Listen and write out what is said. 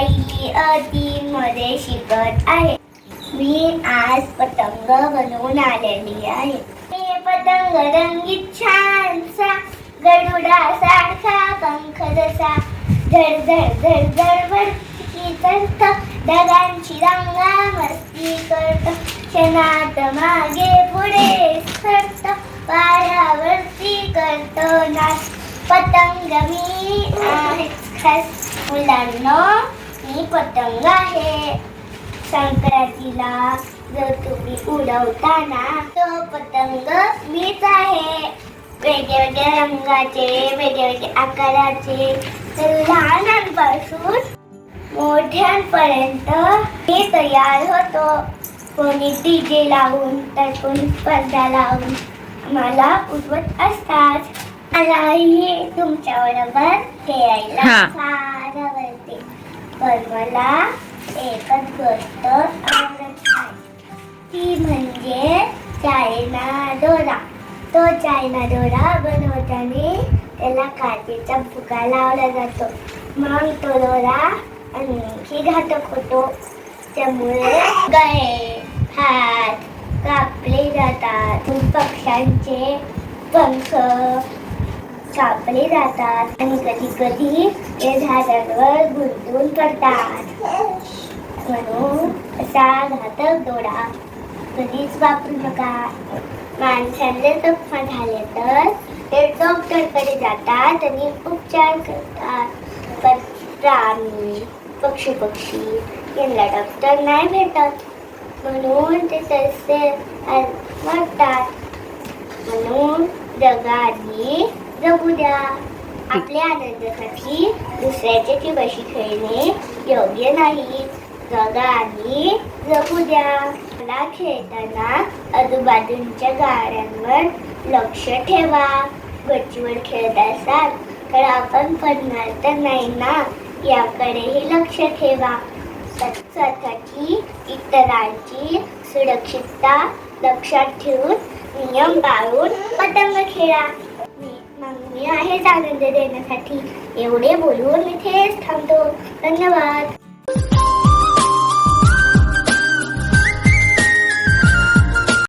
मी तीन मध्ये शिकत आहे. मी आज पतंग बनवून आलेली आहे. मी पतंग रंगीत छानसा गरुडा सारखा पंख जसा धर धर धर धर भरती करत ढगांची रंगा मस्ती करत. क्षणात मागे पुढे सरत पायावरती करतो नाच. पतंग मी आहे. खास मुलांना. मी पतंग आहे. संक्रांतीला जर तुम्ही उडवताना तो पतंग मीच आहे. वेगवेगळ्या रंगाचे वेगवेगळे आकाराचे तर लहानांपासून मोठ्यांपर्यंत हे तयार होतो. कोणी डीजे लावून तर कोणी स्पर्धा लावून मला उठवत असतात. मलाही तुमच्या बरोबर खेळायला. फार आवडते. पण मला एकच गोष्ट आवडत नाही. ती म्हणजे चायना दोरा. तो चायना दोरा बनवताना त्याला काचेचा फुगा लावला जातो. मग तो दोरा आणखी घातक होतो. त्यामुळे गळे हात कापले जातात. पक्ष्यांचे पंख कापले जातात आणि कधी कधी ते झाडांवर गुंतून पडतात. म्हणून असा घातक डोळा कधीच वापरू नका. माणसांना जखमा झाले तर ते डॉक्टरकडे जातात आणि उपचार करतात. पण प्राणी पक्षी पक्षी यांना डॉक्टर नाही भेटत. म्हणून ते तसे मरतात. म्हणून जगाने जगू द्या आपल्या आनंदासाठी दुसऱ्याच्या जीवाशी खेळणे योग्य नाही. जगाने जगू द्या मला खेळताना आजूबाजूच्या गाड्यांवर लक्ष ठेवा. गच्चीवर खेळत असाल तर आपण पडणार तर नाही ना? याकडेही लक्ष ठेवा. स्वतःची इतरांची सुरक्षितता लक्षात ठेवून नियम पाळून पतंग खेळा. मी आहे आनंद देण्यासाठी. एवढे बोलून मी थांबतो. धन्यवाद.